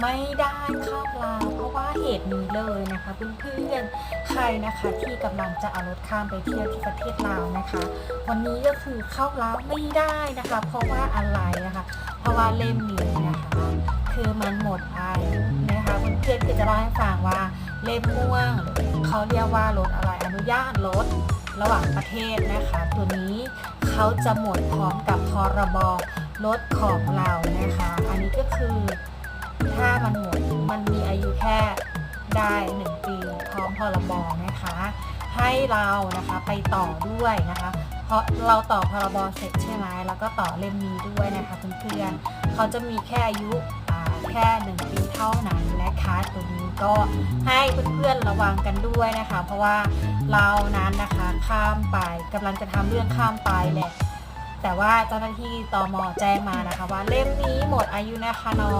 ไม่ได้ข้าลาวเพราะว่าเหตุนี้เลยนะคะเพื่อนๆใครนะคะที่กำลังจะเอารถข้ามไปเที่ยวที่ประเทศลาวนะคะ วันนี้ก็คือเข้าลาวไม่ได้นะคะ เพราะว่าอะไรนะคะ เพราะว่าเล่มนี้นะคะ คือมันหมดอายุนะคะเพื่อนๆคือจะเล่าให้ฟังว่าเล่มม่วงเขาเรียกว่ารถอะไรอนุญาตรถระหว่างประเทศนะคะ ตัวนี้เขาจะหมดพร้อมกับพรบรถของเรานะคะ อันนี้ก็คือ ถ้ามันหมดมันมีอายุแค่ได้ 1 ปีพร้อมพรบนะคะ ให้เรานะคะไปต่อด้วยนะคะ เพราะเราต่อพรบเสร็จใช่ไหมแล้วก็ต่อเล่มนี้ด้วยนะคะเพื่อนๆเขาจะมีแค่อายุอ่าแค่ 1 ปีเท่านั้นนะคะตัวนี้ก็ให้เพื่อนๆระวังกันด้วยนะคะ เพราะว่าเรานั้นนะคะข้ามไปกำลังจะทำเรื่องข้ามไปแหละแต่ว่าเจ้าหน้าที่ตมแจ้งมานะคะ ว่าเล่มนี้หมดอายุนะคะน้อง